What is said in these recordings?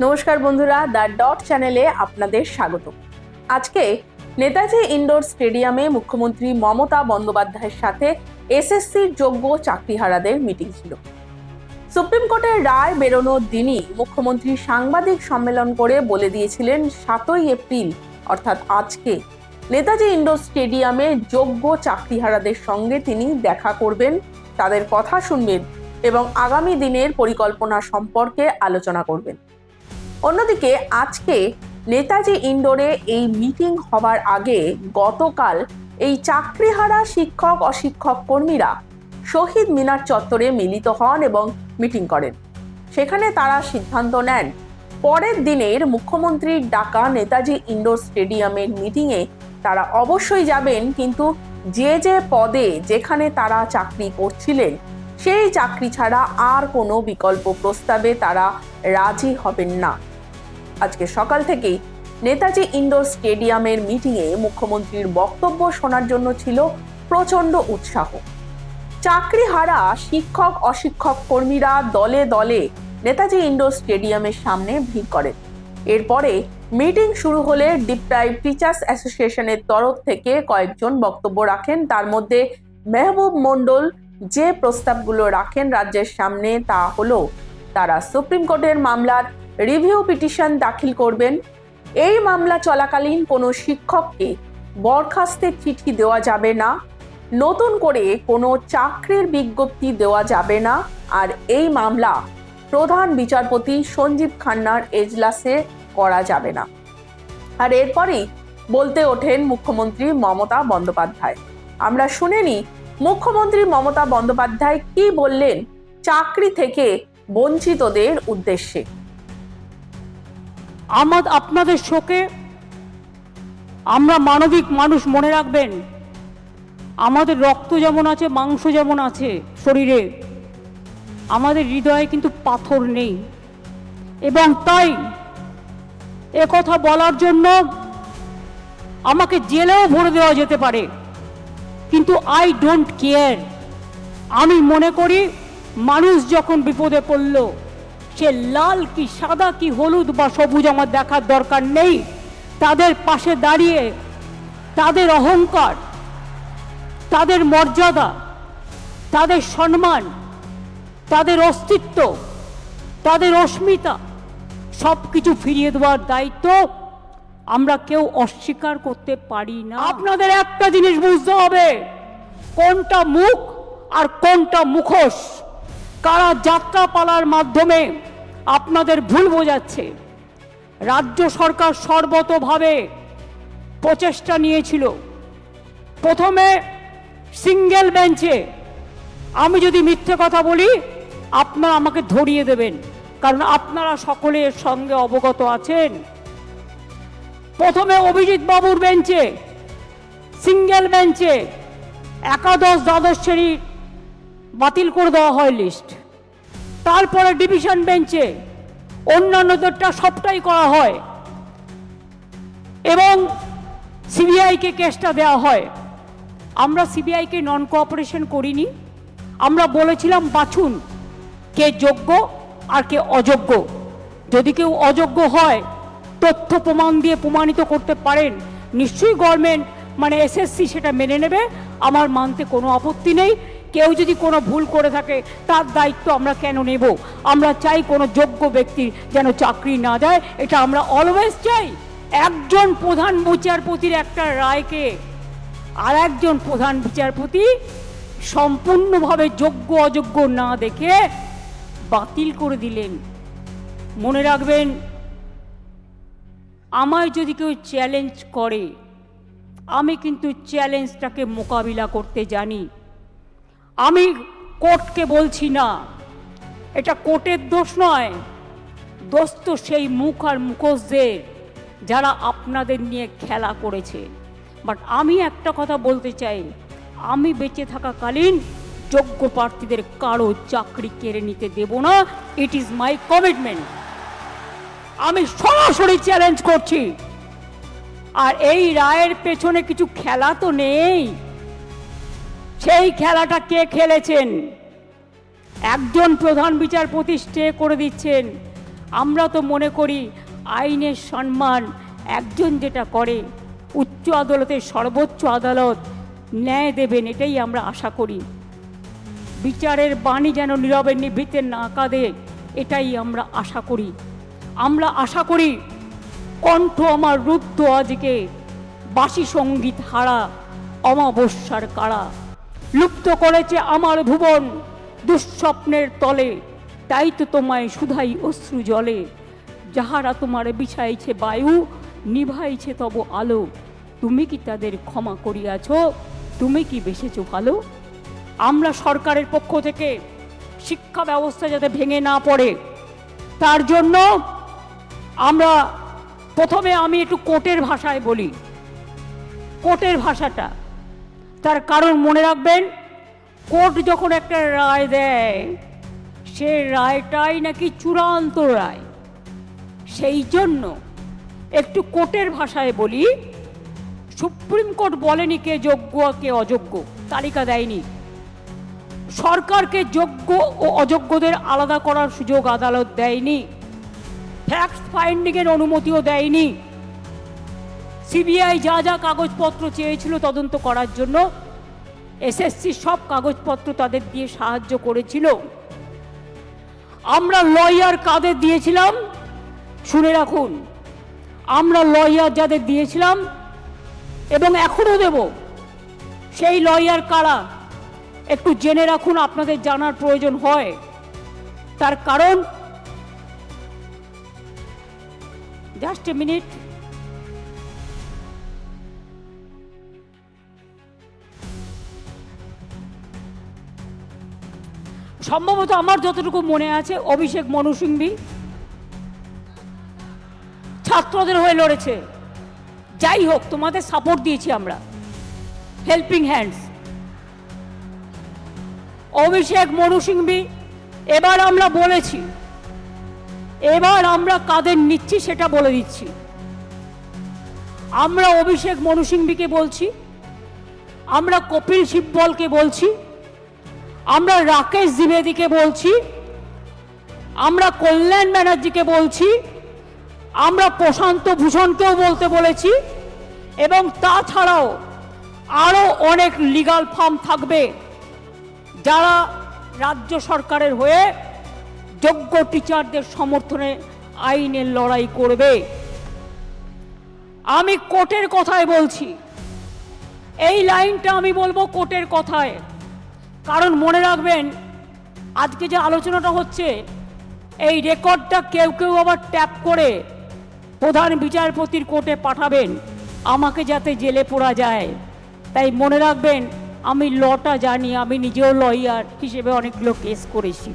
নমস্কার বন্ধুরা, the dot চ্যানেলে আপনাদের স্বাগত। আজকে নেতাজি ইনডোর স্টেডিয়ামে মুখ্যমন্ত্রী মমতা বন্দ্যোপাধ্যায়ের সাথে এসএসসির যোগ্য চাকরিহারাদের মিটিং ছিল। সুপ্রিম কোর্টের রায় বেরোনোর দিনই মুখ্যমন্ত্রী সাংবাদিক সম্মেলন করে বলে দিয়েছিলেন, সাতই এপ্রিল, অর্থাৎ আজকে, নেতাজি ইনডোর স্টেডিয়ামে যোগ্য চাকরিহারাদের সঙ্গে তিনি দেখা করবেন, তাদের কথা শুনবেন এবং আগামী দিনের পরিকল্পনা সম্পর্কে আলোচনা করবেন। অন্যদিকে আজকে নেতাজি ইন্ডোরে এই মিটিং হবার আগে গতকাল এই চাকরিহারা শিক্ষক, অশিক্ষক কর্মীরা শহীদ মিনার চত্বরে মিলিত হন এবং মিটিং করেন। সেখানে তারা সিদ্ধান্ত নেন, পরের দিনের মুখ্যমন্ত্রীর ডাকা নেতাজি ইন্ডোর স্টেডিয়ামের মিটিংয়ে তারা অবশ্যই যাবেন, কিন্তু যে যে পদে যেখানে তারা চাকরি করছিলেন, সেই চাকরি ছাড়া আর কোনো বিকল্প প্রস্তাবে তারা রাজি হবেন না। আজকে সকাল থেকেই নেতাজি ইন্ডোর স্টেডিয়ামের মিটিংয়ে মুখ্যমন্ত্রীর বক্তব্য শোনার জন্য ছিল প্রচণ্ড উৎসাহ। চাকরিহারা শিক্ষক, অশিক্ষক কর্মীরা দলে দলে নেতাজি ইন্ডোর স্টেডিয়ামের সামনে ভিড় করেন। এরপরে মিটিং শুরু হলে ডিপ্রাইভ টিচার্স অ্যাসোসিয়েশনের তরফ থেকে কয়েকজন বক্তব্য রাখেন। তার মধ্যে মেহবুব মণ্ডল যে প্রস্তাবগুলো রাখেন রাজ্যের সামনে তা হলো, তারা সুপ্রিম কোর্টের মামলার রিভিউ পিটিশন দাখিল করবেন। এই মামলা চলাকালীন কোনো শিক্ষককে বরখাস্তের চিঠি দেওয়া যাবে না। নতুন করে কোনো চাকরির বিজ্ঞপ্তি দেওয়া যাবে না। আর এই মামলা প্রধান বিচারপতি সঞ্জীব খান্নার এজলাসে করা যাবে না। আর এরপরেই বলতে ওঠেন মুখ্যমন্ত্রী মমতা বন্দ্যোপাধ্যায়। আমরা শুনেনি মুখ্যমন্ত্রী মমতা বন্দ্যোপাধ্যায় কি বললেন চাকরি থেকে বঞ্চিতদের উদ্দেশ্যে। আমার আপনাদের শোকে আমরা মানবিক মানুষ মনে রাখবেন, আমাদের রক্ত যেমন আছে, মাংস যেমন আছে শরীরে, আমাদের হৃদয়ে কিন্তু পাথর নেই। এবং তাই কথা বলার জন্য আমাকে জেলেও ভরে দেওয়া যেতে পারে, কিন্তু আই ডোন্ট কেয়ার আমি মনে করি, মানুষ যখন বিপদে পড়ল সে লাল কি, সাদা কি, হলুদ বা সবুজ আমার দেখার দরকার নেই। তাদের পাশে দাঁড়িয়ে, তাদের অহংকার, তাদের মর্যাদা, তাদের সম্মান, তাদের অস্তিত্ব, তাদের অস্মিতা সব কিছু ফিরিয়ে দেওয়ার দায়িত্ব আমরা কেউ অস্বীকার করতে পারি না। আপনাদের একটা জিনিস বুঝতে হবে, কোনটা মুখ আর কোনটা মুখোশ? কারা যাত্রাপালার মাধ্যমে আপনাদের ভুল বোঝাচ্ছে? রাজ্য সরকার সর্বতভাবে প্রচেষ্টা নিয়েছিল। প্রথমে সিঙ্গেল বেঞ্চে আমি যদি মিথ্যে কথা বলি, আপনারা আমাকে ধরিয়ে দেবেন, কারণ আপনারা সকলে এর সঙ্গে অবগত আছেন। প্রথমে অভিজিৎ বাবুর বেঞ্চে সিঙ্গেল বেঞ্চে একাদশ দ্বাদশ শ্রেণির বাতিল করে দেওয়া হয় লিস্ট তারপরে ডিভিশন বেঞ্চে অন্যান্যদেরটা সবটাই করা হয়। এবং সিবিআইকে কেসটা দেওয়া হয়। আমরা সিবিআইকে নন কোঅপারেশন করিনি। আমরা বলেছিলাম, বাছুন কে যোগ্য আর কে অযোগ্য। যদি কেউ অযোগ্য হয়, তথ্য প্রমাণ দিয়ে প্রমাণিত করতে পারেন, নিশ্চয়ই গভর্নমেন্ট মানে এসএসসি সেটা মেনে নেবে। আমার মানতে কোনো আপত্তি নেই। কেউ যদি কোনো ভুল করে থাকে, তার দায়িত্ব আমরা কেন নেব? আমরা চাই কোনো যোগ্য ব্যক্তির যেন চাকরি না দেয়, এটা আমরা অলওয়েজ চাই। একজন প্রধান বিচারপতির একটা রায়কে আর একজন প্রধান বিচারপতি সম্পূর্ণভাবে যোগ্য অযোগ্য না দেখে বাতিল করে দিলেন। মনে রাখবেন, আমায় যদি কেউ চ্যালেঞ্জ করে, আমি কিন্তু চ্যালেঞ্জটাকে মোকাবিলা করতে জানি। আমি কোর্টকে বলছি না। এটা কোর্টের দোষ নয়। দোষ তো সেই মুখ আর মুখোশদের, যারা আপনাদের নিয়ে খেলা করেছে। বাট আমি একটা কথা বলতে চাই। আমি বেঁচে থাকাকালীন যোগ্য প্রার্থীদের কারও চাকরি কেড়ে নিতে দেব না। ইট ইজ মাই কমিটমেন্ট আমি সরাসরি চ্যালেঞ্জ করছি। আর এই রায়ের পেছনে কিছু খেলা তো নেই। সেই খেলাটা কে খেলেছেন? একজন প্রধান বিচারপতি স্টে করে দিচ্ছেন। আমরা তো মনে করি আইনের সম্মান একজন যেটা করে, উচ্চ আদালতের সর্বোচ্চ আদালত ন্যায় দেবেন এটাই আমরা আশা করি। বিচারের বাণী যেন নীরবে নিভৃতে না কাঁদে, এটাই আমরা আশা করি। আমরা আশা করি কণ্ঠ আমার রুদ্ধ আজকে, বাসি সংগীত হারা অমাবস্যার কাড়া লুপ্ত করেছে আমার ভুবন দুঃস্বপ্নের তলে। তাই তো তোমায় শুধাই অশ্রু জলে। যাহারা তোমার বিছাইছে বায়ু, নিভাইছে তব আলো। তুমি কি তাদের ক্ষমা করিয়াছ? তুমি কি বেসেছ ভালো? আমরা সরকারের পক্ষ থেকে শিক্ষা ব্যবস্থা যাতে ভেঙে না পড়ে, তার জন্য আমরা প্রথমে আমি একটু কোর্টের ভাষায় বলি। কোর্টের ভাষাটা তার কারণ মনে রাখবেন, কোর্ট যখন একটা রায় দেয়, সে রায়টাই নাকি চূড়ান্ত রায়। সেই জন্য একটু কোর্টের ভাষায় বলি, সুপ্রিম কোর্ট বলেনি কে যোগ্য কে অযোগ্য, তালিকা দেয়নি। সরকারকে যোগ্য ও অযোগ্যদের আলাদা করার সুযোগ আদালত দেয়নি। ফ্যাক্ট ফাইন্ডিংয়ের অনুমতিও দেয়নি। সিবিআই যা যা কাগজপত্র চেয়েছিল তদন্ত করার জন্য, এসএসসি সব কাগজপত্র তাদের দিয়ে সাহায্য করেছিল। আমরা লয়ার কাদের দিয়েছিলাম? শুনে রাখুন, আমরা লয়ার যাদের দিয়েছিলাম এবং এখনও দেব, সেই লয়ার কারা? একটু জেনে রাখুন, আপনাদের জানার প্রয়োজন হয়। তার কারণ জাস্ট এ মিনিট সম্ভবত আমার যতটুকু মনে আছে, অভিষেক মনু সিংভি ছাত্রদের হয়ে লড়েছে। যাই হোক, তোমাদের সাপোর্ট দিয়েছি আমরা। হেল্পিং হ্যান্ডস অভিষেক মনু সিংভি, এবার আমরা বলেছি, এবার আমরা কাদের নিচ্ছি সেটা বলে দিচ্ছি। আমরা অভিষেক মনুসিংভিকে বলছি, আমরা কপিল সিব্বলকে বলছি আমরা রাকেশ দ্বিবেদীকে বলছি, আমরা কল্যাণ ব্যানার্জিকে বলছি, আমরা প্রশান্ত ভূষণকেও বলতে বলেছি, এবং তাছাড়াও আরও অনেক লিগাল ফার্ম থাকবে যারা রাজ্য সরকারের হয়ে যোগ্য টিচারদের সমর্থনে আইনের লড়াই করবে। আমি কোর্টের কথায় বলছি। এই লাইনটা আমি বলব কোর্টের কথায়। কারণ মনে রাখবেন, আজকে যে আলোচনাটা হচ্ছে, এই রেকর্ডটা কেউ কেউ আবার ট্যাপ করে প্রধান বিচারপতির কোর্টে পাঠাবেন, আমাকে যাতে জেলে পড়া যায়। তাই মনে রাখবেন, আমি লটা জানি, আমি নিজেও লয়ার হিসেবে অনেকগুলো কেস করেছি।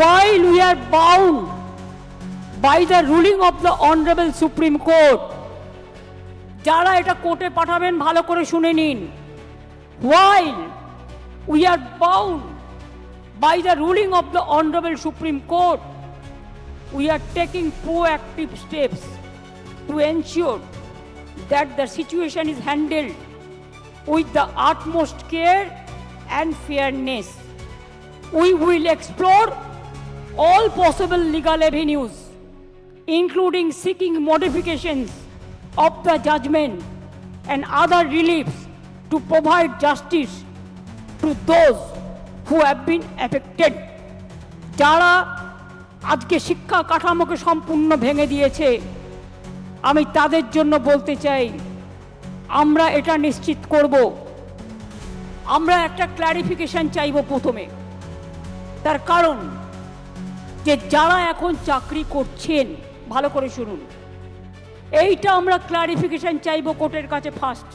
While we are bound by the ruling of the honorable supreme court? যারা এটা কোর্টে পাঠাবেন, ভালো করে শুনে নিন। While we are bound by the ruling of the honorable supreme court we are taking proactive steps to ensure that the situation is handled with the utmost care and fairness. We will explore all possible legal avenues, including seeking modifications of the judgment and other reliefs to provide justice to those who have been affected. যারা আজকে শিক্ষা কাঠামোকে সম্পূর্ণ ভেঙে দিয়েছে, আমি তাদের জন্য বলতে চাই, আমরা এটা নিশ্চিত করব। আমরা একটা ক্ল্যারিফিকেশন চাইব প্রথমে। তার কারণ যে যারা এখন চাকরি করছেন, ভালো করে শুনুন। এইটা আমরা ক্লারিফিকেশন চাইব কোর্টের কাছে ফার্স্ট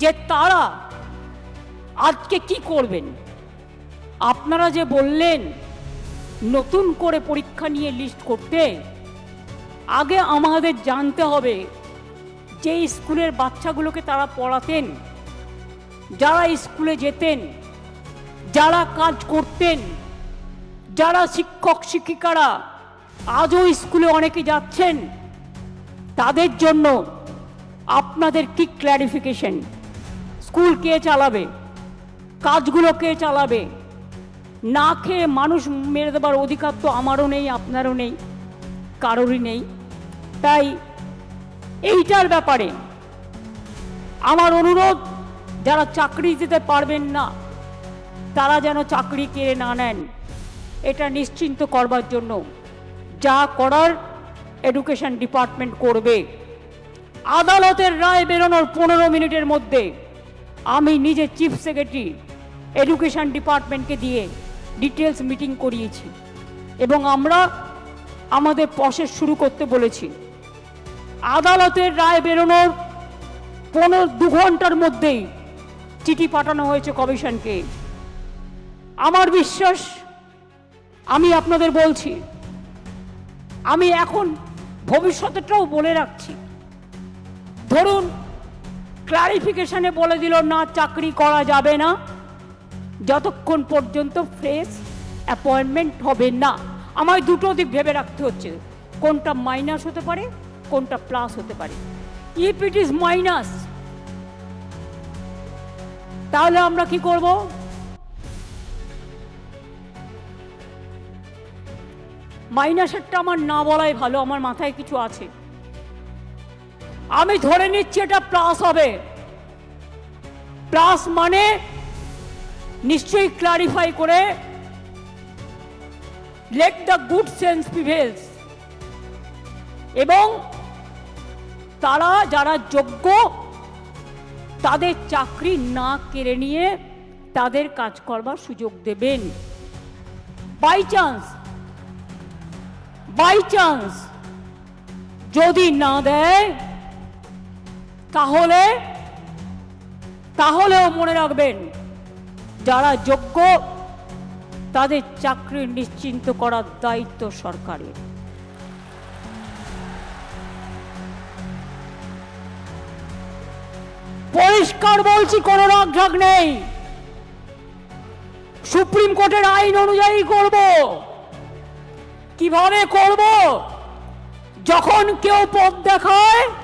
যে তারা আজকে কি করবেন? আপনারা যে বললেন, নতুন করে পরীক্ষা নিয়ে লিস্ট করতে, আগে আমাদের জানতে হবে যে স্কুলের বাচ্চাগুলোকে তারা পড়াতেন, যারা স্কুলে যেতেন, যারা কাজ করতেন, যারা শিক্ষক, শিক্ষিকারা আজও স্কুলে অনেকে যাচ্ছেন, তাদের জন্য আপনাদের কি ক্ল্যারিফিকেশন স্কুল কে চালাবে? কাজগুলো কে চালাবে? না খেয়ে মানুষ মেরে দেবার অধিকার তো আমারও নেই, আপনারও নেই, কারোরই নেই। তাই এইটার ব্যাপারে আমার অনুরোধ, যারা চাকরি দিতে পারবেন না, তারা যেন চাকরি কেড়ে না নেন। এটা নিশ্চিন্ত করবার জন্য যা করার এডুকেশন ডিপার্টমেন্ট করবে। আদালতের রায় বেরোনোর পনেরো মিনিটের মধ্যে আমি নিজে চিফ সেক্রেটারি এডুকেশন ডিপার্টমেন্টকে দিয়ে ডিটেলস মিটিং করিয়েছি এবং আমরা আমাদের প্রসেস শুরু করতে বলেছি। আদালতের রায় বেরোনোর পনেরো দু ঘণ্টার মধ্যেই চিঠি পাঠানো হয়েছে কমিশনকে। আমার বিশ্বাস, আমি আপনাদের বলছি, আমি এখন ভবিষ্যতেরটাও বলে রাখছি। ধরুন ক্লারিফিকেশনে বলে দিল, না, চাকরি করা যাবে না। যতক্ষণ পর্যন্ত ফ্রেশ অ্যাপয়েন্টমেন্ট হবে না। আমায় দুটো দিক ভেবে রাখতে হচ্ছে। কোনটা মাইনাস হতে পারে, কোনটা প্লাস হতে পারে। ইফ ইট ইজ মাইনাস তাহলে আমরা কি করব? মাইনাসেরটা আমার না বলাই ভালো, আমার মাথায় কিছু আছে। আমি ধরে নিচ্ছি এটা প্লাস হবে। প্লাস মানে নিশ্চয়ই ক্লারিফাই করে let the good sense prevails এবং তারা যারা যোগ্য, তাদের চাকরি না কেড়ে নিয়ে তাদের কাজ করবার সুযোগ দেবেন। বাই চান্স বাই চান্স যদি না দেয় তাহলে, তাহলেও মনে রাখবেন, যারা যোগ্য, তাদের চাকরি নিশ্চিন্ত করার দায়িত্ব সরকারের। পরিষ্কার বলছি, কোনো রাগ নেই। সুপ্রিম কোর্টের আইন অনুযায়ী করব। কীভাবে করব? যখন কেউ পথ দেখায়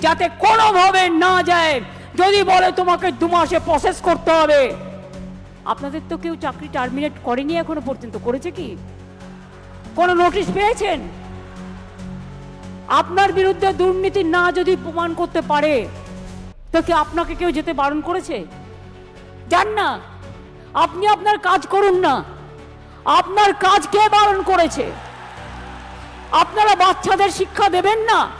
যাতে কোনোভাবে না যায়। যদি বলে তোমাকে দু মাসে প্রসেস করতে হবে। আপনাদের তো কেউ চাকরি টার্মিনেট করেনি এখনও পর্যন্ত, করেছে কি? কোনো নোটিশ পেয়েছেন? আপনার বিরুদ্ধে দুর্নীতি না যদি প্রমাণ করতে পারে, তো কি আপনাকে কেউ যেতে বারণ করেছে? যান না। আপনি আপনার কাজ করুন না। আপনার কাজ কে বারণ করেছে। আপনারা বাচ্চাদের শিক্ষা দেবেন না।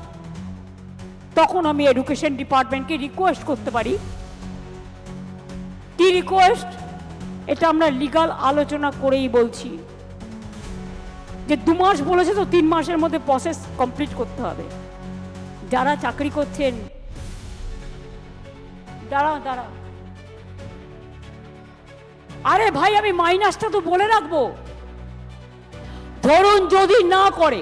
তখন আমি এডুকেশন ডিপার্টমেন্টকে রিকোয়েস্ট করতে পারি। কি রিকোয়েস্ট এটা আমরা লিগাল আলোচনা করেই বলছি। যে দু মাস বলেছে তো তিন মাসের মধ্যে প্রসেস কমপ্লিট করতে হবে। যারা চাকরি করছেন দাঁড়া দাঁড়া আরে ভাই, আমি মাইনাসটা তো বলে রাখব। ধরুন যদি না করে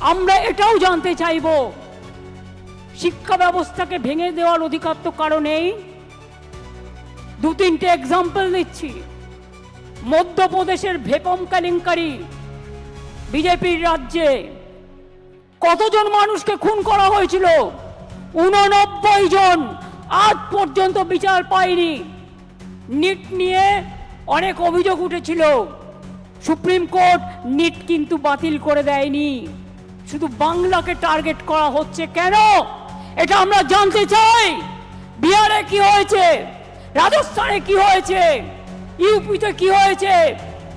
আমরা এটাও জানতে চাইব। শিক্ষা ব্যবস্থাকে ভেঙে দেওয়ার অধিকার তো কারও নেই দু তিনটে এক্সাম্পল দিচ্ছি মধ্যপ্রদেশের ভেপম কেলেঙ্কারি বিজেপির রাজ্যে। কতজন মানুষকে খুন করা হয়েছিল? উননব্বই জন। আজ পর্যন্ত বিচার পায়নি নিট নিয়ে অনেক অভিযোগ উঠেছিল। সুপ্রিম কোর্ট নিট কিন্তু বাতিল করে দেয়নি। শুধু বাংলাকে টার্গেট করা হচ্ছে কেন? এটা আমরা জানতে চাই। বিহারে কি হয়েছে? রাজস্থানে কি হয়েছে? ইউপিতে কি হয়েছে?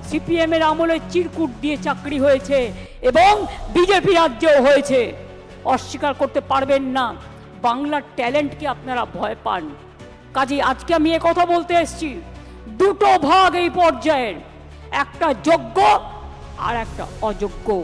সিপিএম এর আমলে চিরকুট দিয়ে চাকরি হয়েছে এবং বিজেপি রাজ্যেও হয়েছে। অস্বীকার করতে পারবেন না। বাংলার ট্যালেন্টকে আপনারা ভয় পান। কাজে আজকে আমি এ কথা বলতে এসেছি। দুটো ভাগ এই পর্যায়ের। একটা যোগ্য আর একটা অযোগ্য।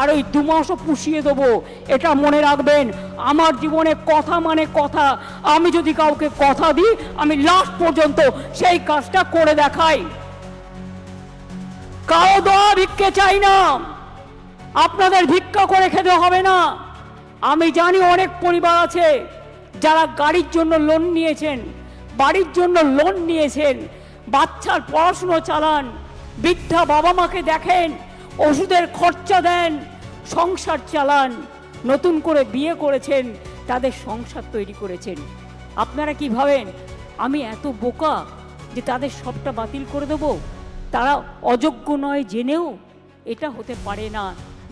আর ওই দু মাসও পুষিয়ে দেবো, এটা মনে রাখবেন। আমার জীবনে কথা মানে কথা। আমি যদি কাউকে কথা দিই, আমি লাস্ট পর্যন্ত সেই কাজটা করে দেখাই। কারও দোয়া ভিক্ষে চাই না। আপনাদের ভিক্ষা করে খেতে হবে না। আমি জানি অনেক পরিবার আছে যারা গাড়ির জন্য লোন নিয়েছেন, বাড়ির জন্য লোন নিয়েছেন, বাচ্চার পড়াশুনো চালান, বৃদ্ধা বাবা মাকে দেখেন, ওষুধের খরচা দেন সংসার চালান, নতুন করে বিয়ে করেছেন, তাদের সংসার তৈরি করেছেন। আপনারা কি ভাবেন, আমি এত বোকা যে তাদের সবটা বাতিল করে দেবো? তারা অযোগ্য নয় জেনেও এটা হতে পারে না।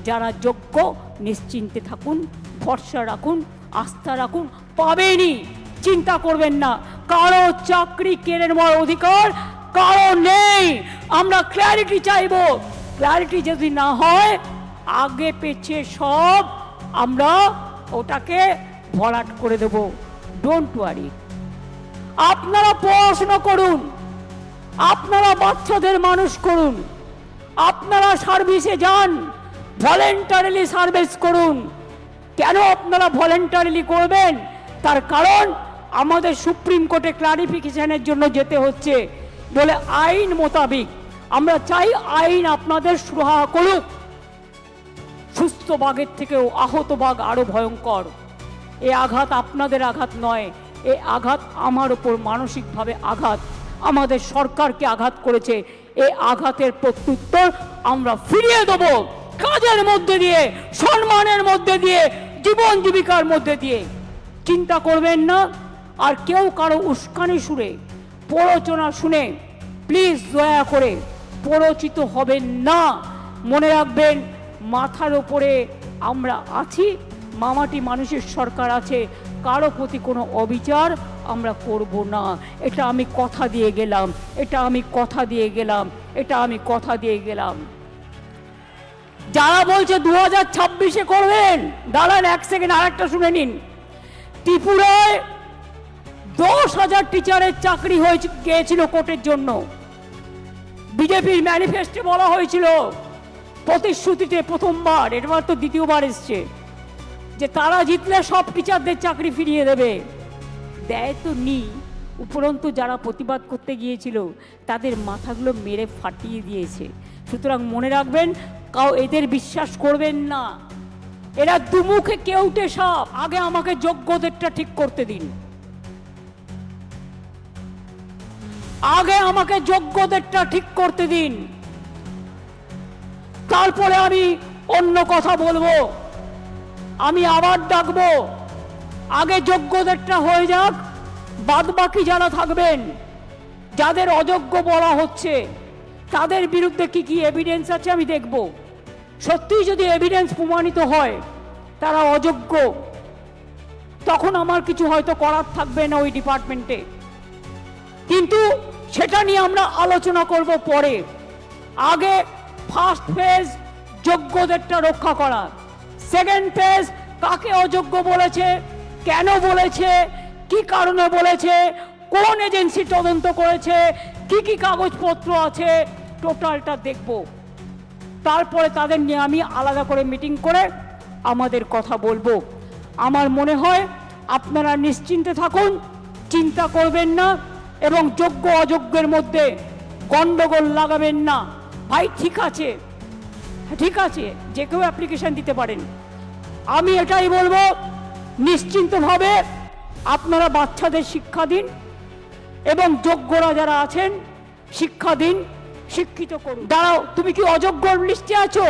যারা যোগ্য, নিশ্চিন্তে থাকুন, ভরসা রাখুন, আস্থা রাখুন, পাবেনই। চিন্তা করবেন না, কারও চাকরি কেড়ে নেওয়ার অধিকার কারও নেই। আমরা ক্ল্যারিটি চাইব। ক্ল্যারিটি যদি না হয় আগে পেছে সব আমরা ওটাকে ভরাট করে দেব। ডোন্ট ওয়ারি আপনারা পড়াশোনা করুন। আপনারা বাচ্চাদের মানুষ করুন। আপনারা সার্ভিসে যান। ভলেন্টারিলি সার্ভিস করুন। কেন আপনারা ভলেন্টারিলি করবেন? তার কারণ আমাদের সুপ্রিম কোর্টে ক্লারিফিকেশনের জন্য যেতে হচ্ছে। বলে আইন মোতাবিক। আমরা চাই আইন আপনাদের সুরাহা করুক। সুস্থ বাঘের থেকেও আহত বাঘ আরও ভয়ঙ্কর। এ আঘাত আপনাদের আঘাত নয়, এ আঘাত আমার ওপর মানসিকভাবে আঘাত। আমাদের সরকারকে আঘাত করেছে, এ আঘাতের প্রত্যুত্তর আমরা ফিরিয়ে দেব। কাজের মধ্যে দিয়ে, সম্মানের মধ্যে দিয়ে, জীবন জীবিকার মধ্যে দিয়ে। চিন্তা করবেন না, আর কেউ কারও উস্কানি সুরে, প্ররোচনা শুনে, প্লিজ দয়া করে, প্ররোচিত হবেন না। মনে রাখবেন মাথার ওপরে আমরা আছি। মামাটি মানুষের সরকার আছে, কারও প্রতি কোনো অবিচার আমরা করব না। এটা আমি কথা দিয়ে গেলাম, এটা আমি কথা দিয়ে গেলাম, এটা আমি কথা দিয়ে গেলাম। যারা বলছে দু হাজার ছাব্বিশে করবেন, দাঁড়ান এক সেকেন্ড, আরেকটা শুনে নিন। ত্রিপুরায় দশ হাজার টিচারের চাকরি হয়েছে গিয়েছিল কোর্টের জন্য। বিজেপির ম্যানিফেস্টে বলা হয়েছিল প্রতিশ্রুতিতে প্রথমবার এবার তো দ্বিতীয়বার এসছে, যে তারা জিতলে সব টিচারদের চাকরি ফিরিয়ে দেবে। দেয় তো নি, উপরন্তু যারা প্রতিবাদ করতে গিয়েছিল, তাদের মাথাগুলো মেরে ফাটিয়ে দিয়েছে। সুতরাং মনে রাখবেন, কাউ এদের বিশ্বাস করবেন না। এরা দুমুখে কেউটে সব আগে আমাকে যোগ্যদেরটা ঠিক করতে দিন। আগে আমাকে যোগ্যদেরটা ঠিক করতে দিন। তারপরে আমি অন্য কথা বলব। আমি আবার ডাকবো। আগে যোগ্যদেরটা হয়ে যাক বাদ বাকি যারা থাকবেন, যাদের অযোগ্য বলা হচ্ছে, তাদের বিরুদ্ধে কি কি এভিডেন্স আছে আমি দেখব। সত্যিই যদি এভিডেন্স প্রমাণিত হয়, তারা অযোগ্য, তখন আমার কিছু হয়তো করার থাকবে না ওই ডিপার্টমেন্টে কিন্তু সেটা নিয়ে আমরা আলোচনা করব পরে। আগে ফার্স্ট ফেজ যোগ্যদেরটা রক্ষা করা সেকেন্ড ফেজ কাকে অযোগ্য বলেছে, কেন বলেছে, কি কারণে বলেছে, কোন এজেন্সি তদন্ত করেছে, কি কি কাগজপত্র আছে, টোটালটা দেখব। তারপরে তাদের নিয়ে আমি আলাদা করে মিটিং করে আমাদের কথা বলব। আমার মনে হয় আপনারা নিশ্চিন্তে থাকুন, চিন্তা করবেন না এবং যোগ্য অযোগ্যের মধ্যে গণ্ডগোল লাগাবেন না। ভাই, ঠিক আছে। ঠিক আছে। যে কেউ অ্যাপ্লিকেশন দিতে পারেন। আমি এটাই বলব, নিশ্চিন্তভাবে আপনারা বাচ্চাদের শিক্ষা দিন এবং যোগ্যরা যারা আছেন, শিক্ষা দিন, শিক্ষিত করুন। দাঁড়াও, তুমি কি অযোগ্যর লিস্টে আছো?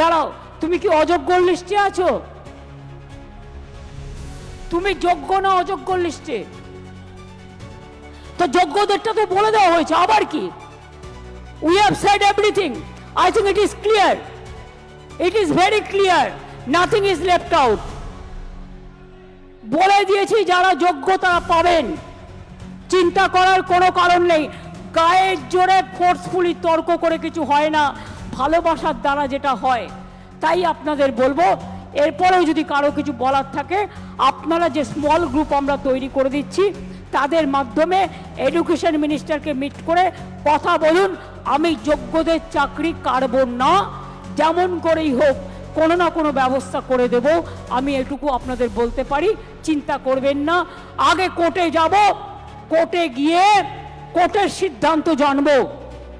দাঁড়াও, তুমি কি অযোগ্যর লিস্টে আছো? তুমি যোগ্য না অযোগ্য লিস্টে? তো যোগ্যদেরটা তো বলে দেওয়া হয়েছে, আবার কি? We have said everything I think it is clear it is very clear nothing is left out বলে দিয়েছি, যারা যোগ্য তারা পাবেন। চিন্তা করার কোনো কারণ নেই। গায়ের জোরে ফোর্সফুলি তর্ক করে কিছু হয় না। ভালোবাসার দ্বারা যেটা হয়, তাই আপনাদের বলব। এরপরেও যদি কারও কিছু বলার থাকে, আপনারা যে স্মল গ্রুপ আমরা তৈরি করে দিচ্ছি, তাদের মাধ্যমে এডুকেশন মিনিস্টারকে মিট করে কথা বলুন। আমি যোগ্যদের চাকরি কাড়ব না, যেমন করেই হোক, কোনো না কোনো ব্যবস্থা করে দেব। আমি এটুকু আপনাদের বলতে পারি, চিন্তা করবেন না। আগে কোর্টে যাব, কোর্টে গিয়ে কোর্টের সিদ্ধান্ত জানব,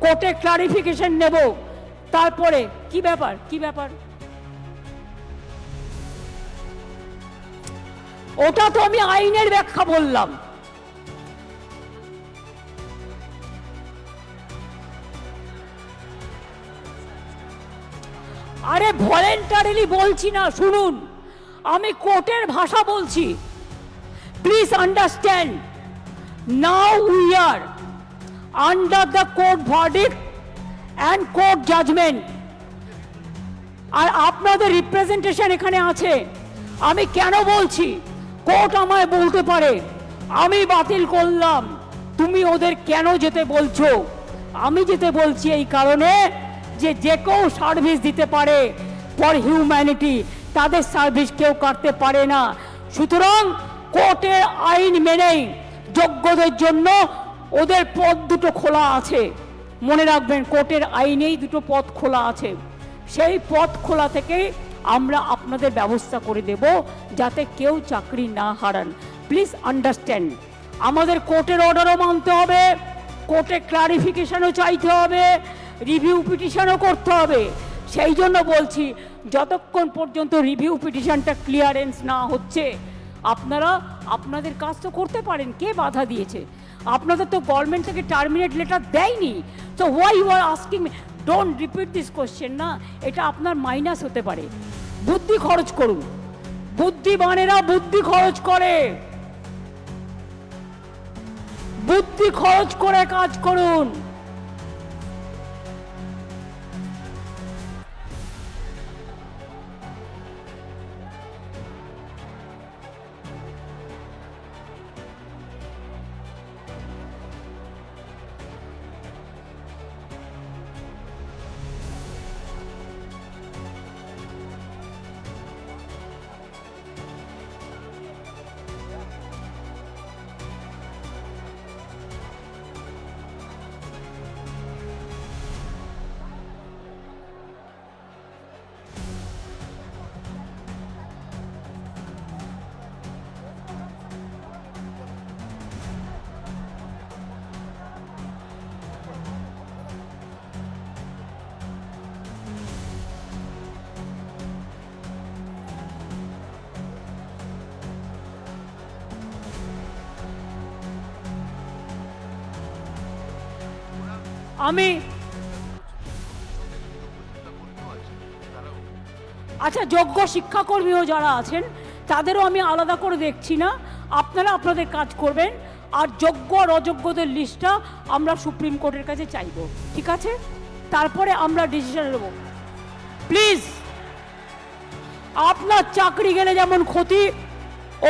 কোর্টে ক্লারিফিকেশন নেব। তারপরে, কি ব্যাপার কি ব্যাপার? ওটা তো আমি আইনের ব্যাখ্যা বললাম। আরে ভলেন্টারিলি বলছি না, শুনুন। আমি কোর্টের ভাষা বলছি। Please understand now we are under the court verdict and court judgement আর আপনাদের রিপ্রেজেন্টেশন এখানে আছে। আমি কেন বলছি? কোর্ট আমায় বলতে পারে। আমি বাতিল করলাম। তুমি ওদের কেন যেতে বলছো? আমি যেতে বলছি এই কারণে যে যে কেউ সার্ভিস দিতে পারে ফর হিউম্যানিটি তাদের সার্ভিস কেউ কাটতে পারে না। সুতরাং কোর্টের আইন মেনেই যোগ্যদের জন্য ওদের পথ দুটো খোলা আছে। মনে রাখবেন, কোর্টের আইনেই দুটো পথ খোলা আছে। সেই পথ খোলা থেকেই আমরা আপনাদের ব্যবস্থা করে দেব যাতে কেউ চাকরি না হারান। প্লিজ আন্ডারস্ট্যান্ড আমাদের কোর্টের অর্ডারও মানতে হবে কোর্টে ক্লারিফিকেশনও চাইতে হবে। রিভিউ পিটিশনও করতে হবে। সেই জন্য বলছি, যতক্ষণ পর্যন্ত রিভিউ পিটিশনটা ক্লিয়ারেন্স না হচ্ছে, আপনারা, আপনাদের কাজ তো করতে পারেন, কে বাধা দিয়েছে? আপনাদের তো গভর্নমেন্ট থেকে টার্মিনেট লেটার দেয়নি। তো why you are asking don't repeat this question না, এটা আপনার মাইনাস হতে পারে। বুদ্ধি খরচ করুন। বুদ্ধিমানেরা বুদ্ধি খরচ করে। বুদ্ধি খরচ করে কাজ করুন। আমি আচ্ছা যোগ্য শিক্ষাকর্মীও যারা আছেন, তাদেরও আমি আলাদা করে দেখছি না। আপনারা আপনাদের কাজ করবেন, আর যোগ্য আর অযোগ্যদের লিস্টটা আমরা সুপ্রিম কোর্টের কাছে চাইব, ঠিক আছে? তারপরে আমরা ডিসিশন নেব। প্লিজ, আপনার চাকরি গেলে যেমন ক্ষতি,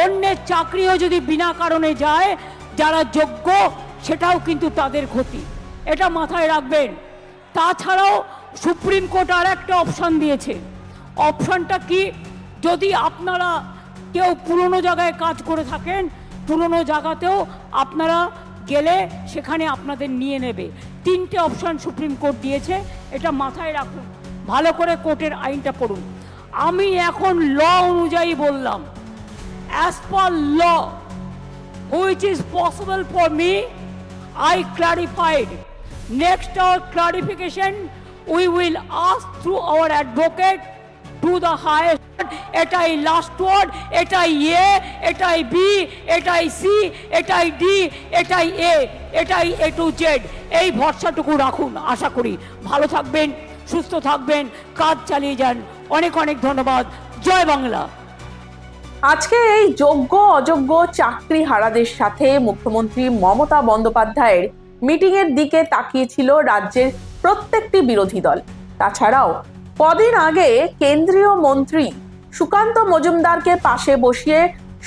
অন্যের চাকরিও যদি বিনা কারণে যায়, যারা যোগ্য, সেটাও কিন্তু তাদের ক্ষতি। এটা মাথায় রাখবেন। তাছাড়াও সুপ্রিম কোর্ট আর একটা অপশান দিয়েছে। অপশানটা কি? যদি আপনারা কেউ পুরনো জায়গায় কাজ করে থাকেন, পুরনো জায়গাতেও আপনারা গেলে সেখানে আপনাদের নিয়ে নেবে। তিনটে অপশান সুপ্রিম কোর্ট দিয়েছে, এটা মাথায় রাখুন। ভালো করে কোর্টের আইনটা পড়ুন। আমি এখন ল অনুযায়ী বললাম। As per law which is possible for me I clarified next our clarification, we will ask through our advocate to the highest এটাই লাস্ট ওয়ার্ড এটাই এ এটাই বি এটাই সি এটাই ডি এটাই এ এটাই এ টু জেড এই ভরসাটুকু রাখুন, আশা করি। ভালো থাকবেন, সুস্থ থাকবেন, কাজ চালিয়ে যান। অনেক অনেক ধন্যবাদ। জয় বাংলা। আজকে এই যোগ্য অযোগ্য চাকরি হারাদের সাথে মুখ্যমন্ত্রী মমতা বন্দ্যোপাধ্যায়ের মিটিং এর দিকে তাকিয়েছিল রাজ্যের প্রত্যেকটি বিরোধী দল। তাছাড়াও, কদিন আগে কেন্দ্রীয় মন্ত্রী সুকান্ত মজুমদারকে পাশে বসিয়ে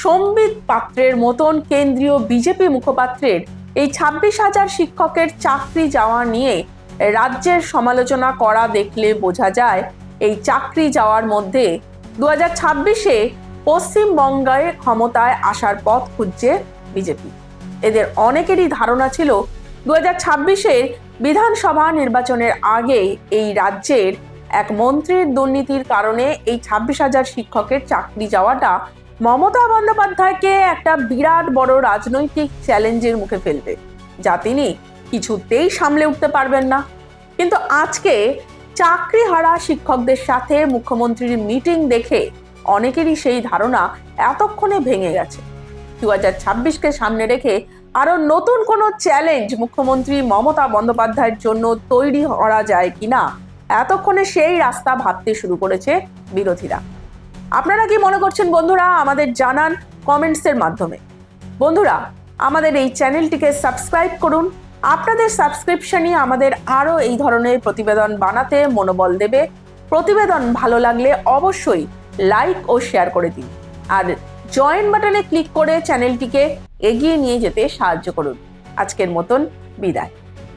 সম্বিত পাত্রের মতন কেন্দ্রীয় বিজেপি মুখপাত্রের এই ছাব্বিশ হাজার শিক্ষকের চাকরি যাওয়া নিয়ে রাজ্যের সমালোচনা করা দেখলে বোঝা যায়, এই চাকরি যাওয়ার মধ্যে দু হাজার ছাব্বিশে পশ্চিমবঙ্গে ক্ষমতায় আসার পথ খুঁজছে বিজেপি। এদের অনেকেরই ধারণা ছিল দু হাজার বিধানসভা নির্বাচনের আগে এই রাজ্যের এক মন্ত্রীর দুর্নীতির কারণে এই ছাব্বিশ হাজার শিক্ষকের চাকরি যাওয়াটা মমতা বন্দ্যোপাধ্যায়কে একটা বিরাট বড় রাজনৈতিক চ্যালেঞ্জের মুখে ফেলবে, যা তিনি কিছুতেই সামলে উঠতে পারবেন না। কিন্তু আজকে চাকরি হারা শিক্ষকদের সাথে মুখ্যমন্ত্রীর মিটিং দেখে অনেকেরই সেই ধারণা এতক্ষণে ভেঙে গেছে। দু হাজার ছাব্বিশকে সামনে রেখে আরও নতুন কোনো চ্যালেঞ্জ মুখ্যমন্ত্রী মমতা বন্দ্যোপাধ্যায়ের জন্য তৈরি করা যায় কিনা? এতক্ষণে সেই রাস্তা ভাবতে শুরু করেছে বিরোধীরা। আপনারা কি মনে করছেন বন্ধুরা? আমাদের জানান কমেন্টসের মাধ্যমে। বন্ধুরা, আমাদের এই চ্যানেলটিকে সাবস্ক্রাইব করুন। আপনাদের সাবস্ক্রিপশনই আমাদের আরও এই ধরনের প্রতিবেদন বানাতে মনোবল দেবে। প্রতিবেদন ভালো লাগলে অবশ্যই লাইক ও শেয়ার করে দিন। আর জয়েন বাটনে ক্লিক করে চ্যানেলটিকে এগিয়ে নিয়ে যেতে সাহায্য করুন। আজকের মতন বিদায়।